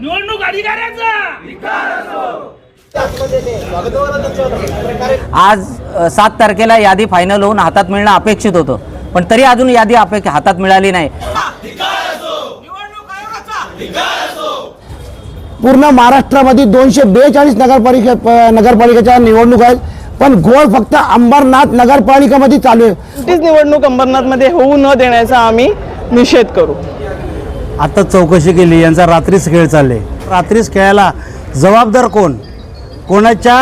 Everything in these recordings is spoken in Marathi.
निवडणूक अधिकाऱ्याचा! आज सात तारखेला यादी फायनल होऊन हातात मिळणं अपेक्षित होतं. पण तरी अजून यादी हातात मिळाली नाही. पूर्ण महाराष्ट्रामध्ये दोनशे बेचाळीस नगरपालिका नगरपालिकेच्या निवडणूक आहेत. पण घोळ फक्त अंबरनाथ नगरपालिकेमध्ये चालू आहे. कुठलीच निवडणूक अंबरनाथमध्ये होऊ न देण्याचा आम्ही निषेध करू. आता चौकशी केली यांचा रात्रीच खेळ चालले. रात्रीच खेळायला जबाबदार कोण? कोणाच्या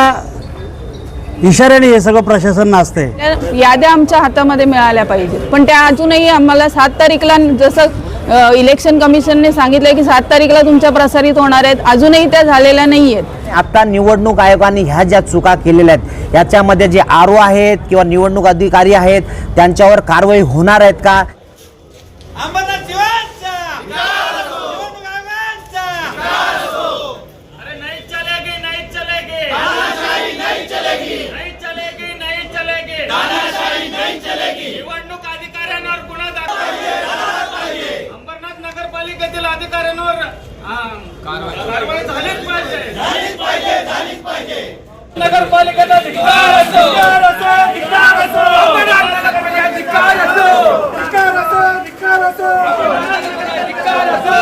इशाऱ्याने हे सगळं प्रशासन नाचते त्या याद्या आमच्या हातामध्ये मिळाल्या पाहिजे पण त्या अजूनही आम्हाला सात तारीखला जसं इलेक्शन कमिशनने सांगितलं की सात तारीखला तुमच्या प्रसारित होणार आहेत. अजूनही त्या झालेल्या नाही आहेत आता निवडणूक आयोगाने ह्या ज्या चुका केलेल्या आहेत याच्यामध्ये जे आर ओ आहेत किंवा निवडणूक अधिकारी आहेत त्यांच्यावर कारवाई होणार आहेत का अंबरनाथ शिवांचा निवडणूक आयोगाचा अरे नहीं चलेगी नहीं चलेगी तानाशाही नहीं चलेगी नहीं चलेगी नहीं चलेगी तानाशाही नहीं चलेगी निवडणूक अधिकाऱ्यांवर गुन्हा दाखल अंबरनाथ नगरपालिकेतील अधिकाऱ्यांवर हा, कारवाई झालीच पाहिजे झालीच पाहिजे झालीच पाहिजे नगरपालिकेचा धिक्कार असो धिक्कार असो धिक्कार असो धिक्कार असो धिक्कार असो धिक्कार असो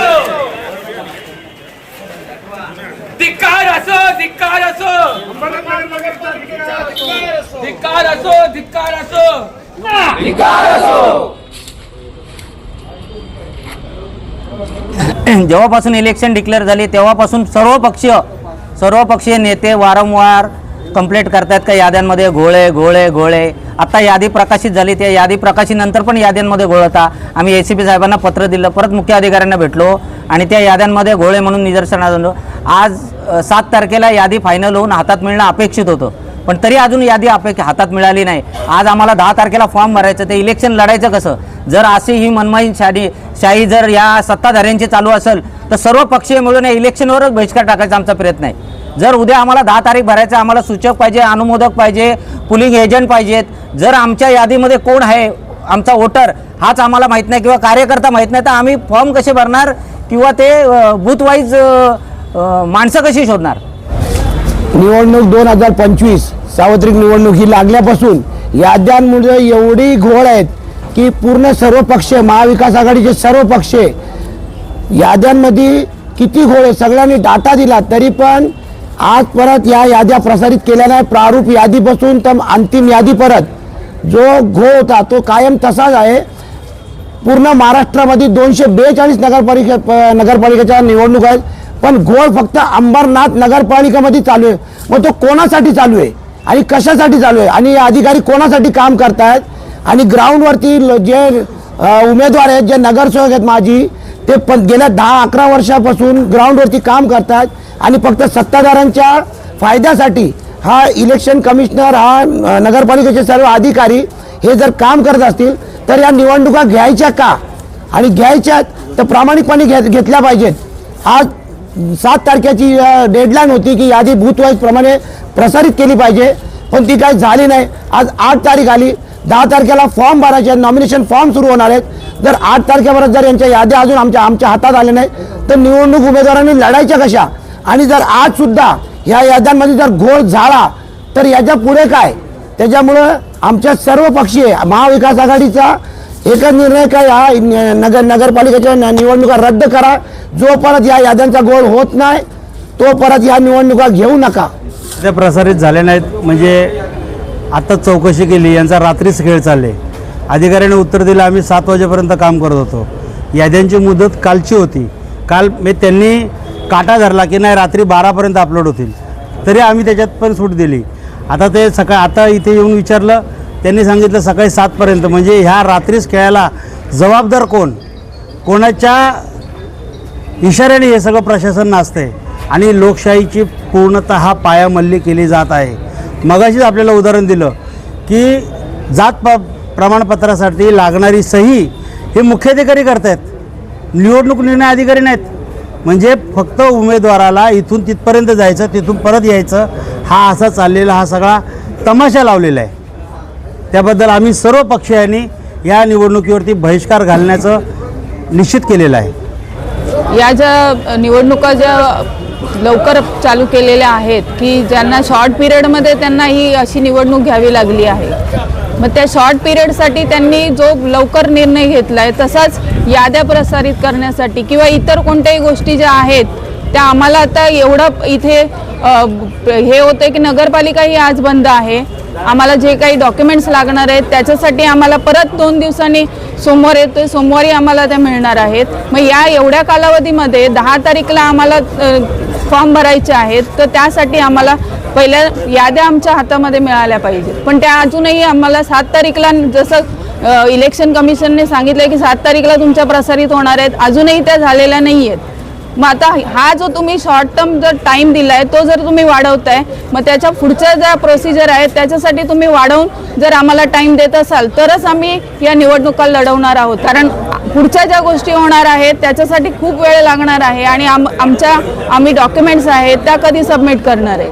धिक्कार असो धिक्कार असो धिक्कार असो धिक्कार असो धिक्कार असो धिक्कार असो जेव्हापासून इलेक्शन डिक्लेअर झाली तेव्हापासून सर्व पक्षीय सर्व पक्षीय नेते वारंवार कंप्लेंट करतायत का याद्यांमध्ये घोळे घोळे घोळे? आता यादी प्रकाशित झाली त्या यादी प्रकाशीनंतर पण याद्यांमध्ये घोळ होता. आम्ही ए सी पी साहेबांना पत्र दिलं परत मुख्य अधिकाऱ्यांना भेटलो आणि त्या याद्यांमध्ये घोळे म्हणून निदर्शनास आणलो. आज सात तारखेला यादी फायनल होऊन हातात मिळणं अपेक्षित होतं. पण तरी अजून यादी अपे हातात मिळाली नाही. आज आम्हाला दहा तारखेला फॉर्म भरायचं ते इलेक्शन लढायचं कसं? जर अशी ही मनमाई शाही शाही जर या सत्ताधाऱ्यांची चालू असेल तर सर्व पक्षीय मिळून या इलेक्शनवरच बहिष्कार टाकायचा आमचा प्रयत्न आहे. जर उद्या आम्हाला दहा तारीख भरायचं आम्हाला सूचक पाहिजे अनुमोदक पाहिजे पुलिंग एजंट पाहिजेत जर आमच्या यादीमध्ये कोण आहे आमचा वोटर हाच आम्हाला माहीत नाही किंवा कार्यकर्ता माहीत नाही तर आम्ही फॉर्म कसे भरणार किंवा ते बूथवाईज माणसं कशी शोधणार? निवडणूक दोन हजार पंचवीस सार्वत्रिक निवडणूक ही लागल्यापासून याद्यांमुळे एवढी घोळ आहेत की पूर्ण सर्व पक्ष महाविकास आघाडीचे सर्व पक्ष याद्यांमध्ये किती घोळ आहे सगळ्यांनी डाटा दिला तरी पण आज परत या याद्या प्रसारित केल्या नाही. प्रारूप यादीपासून तर अंतिम यादी परत. जो घो होता तो कायम तसाच आहे. पूर्ण महाराष्ट्रामध्ये दोनशे बेचाळीस नगरपालिका नगरपालिकेच्या निवडणूक आहेत. पण घोळ फक्त अंबरनाथ नगरपालिकेमध्ये चालू आहे. मग तो कोणासाठी चालू आहे? आणि कशासाठी चालू आहे? आणि अधिकारी कोणासाठी काम करतायत? आणि ग्राउंडवरती जे उमेदवार आहेत जे नगरसेवक आहेत माझी ते पण गेल्या दहा अकरा वर्षापासून ग्राउंडवरती काम करतात आणि फक्त सत्ताधाऱ्यांच्या फायद्यासाठी हा इलेक्शन कमिशनर हा नगरपालिकेचे सर्व अधिकारी हे जर काम करत असतील तर या निवडणुका घ्यायच्या का? आणि घ्यायच्या तर प्रामाणिकपणे घेत घेतल्या पाहिजेत. आज सात तारखेची डेडलाईन होती की यादी बूथवाईजप्रमाणे प्रसारित केली पाहिजे पण ती काही झाली नाही. आज आठ तारीख आली दहा तारखेला फॉर्म भरायचे आहेत नॉमिनेशन फॉर्म सुरू होणार आहेत. जर आठ तारखेपर्यंत जर यांच्या याद्या अजून आमच्या आमच्या हातात आल्या नाही तर निवडणूक उमेदवारांनी लढायच्या कशा? आणि जर आज सुद्धा या याद्यांमध्ये जर घोळ झाला तर याच्यापुढे काय? त्याच्यामुळं आमच्या सर्व पक्षीय महाविकास आघाडीचा एकच निर्णय काय? हा नगर नगरपालिकेच्या निवडणुका रद्द करा. जो परत या याद्यांचा गोळ होत नाही तो परत या निवडणुका घेऊ नका. त्या प्रसारित झाल्या नाहीत. म्हणजे आत्ताच चौकशी केली यांचा रात्रीच खेळ चालले. अधिकाऱ्याने उत्तर दिलं आम्ही सात वाजेपर्यंत काम करत होतो. याद्यांची मुदत कालची होती. काल मी त्यांनी काटा धरला की नाही रात्री बारापर्यंत अपलोड होतील. तरी आम्ही त्याच्यात पण सूट दिली. आता ते सकाळ आता इथे येऊन विचारलं त्यांनी सांगितलं सकाळी सातपर्यंत. म्हणजे ह्या रात्रीच खेळायला जबाबदार कोण? कोणाच्या इशाऱ्याने हे सगळं प्रशासन नाचतंय. आणि लोकशाहीची पूर्णतः पायामल्ली केली जात आहे. मगाशीच आपल्याला उदाहरण दिलं की जात प प्रमाणपत्रासाठी लागणारी सही हे मुख्याधिकारी करतायत. निवडणूक निर्णय अधिकारी नाहीत. म्हणजे फक्त उमेदवाराला इथून तिथपर्यंत जायचं तिथून परत यायचं हा असा चाललेला हा सगळा तमाशा लावलेला आहे. त्याबद्दल आम्ही सर्व पक्षीयांनी या निवडणुकीवरती बहिष्कार घालण्याचं निश्चित केलेलं आहे. या ज्या निवडणुका ज्या लवकर चालू केलेल्या आहेत की ज्यांना शॉर्ट पिरियडमध्ये त्यांना ही अशी निवडणूक घ्यावी लागली आहे. मग त्या शॉर्ट पिरियडसाठी त्यांनी जो लवकर निर्णय घेतला आहे तसाच याद्या प्रसारित करण्यासाठी किंवा इतर कोणत्याही गोष्टी ज्या आहेत त्या आम्हाला आता एवढं इथे हे होतं की नगरपालिका ही आज बंद आहे. आम्हाला जे काही डॉक्युमेंट्स लागणार आहेत त्याच्यासाठी आम्हाला परत दोन दिवसांनी सोमवार येतो सोमवारी आम्हाला त्या मिळणार आहेत. मग या एवढ्या कालावधीमध्ये दहा तारीखला आम्हाला फॉर्म भरायचे आहेत तर त्यासाठी आम्हाला पहिल्या याद्या आमच्या हातामध्ये मिळाल्या पाहिजेत पण त्या अजूनही आम्हाला सात तारीखला जसं इलेक्शन कमिशनने सांगितलं की सात तारीखला तुमच्या प्रसारित होणार आहेत अजूनही त्या झालेल्या नाही आहेत मग आता हा जो तुम्ही शॉर्ट टर्म जर टाईम दिला आहे तो जर तुम्ही वाढवताय मग त्याच्या पुढच्या ज्या प्रोसिजर आहेत त्याच्यासाठी तुम्ही वाढवून जर आम्हाला टाईम देत असाल तरच आम्ही या निवडणुका लढवणार आहोत. कारण पुढच्या ज्या गोष्टी होणार आहेत त्याच्यासाठी खूप वेळ लागणार आहे आणि आम आमच्या आम्ही डॉक्युमेंट्स आहेत त्या कधी सबमिट करणार आहे?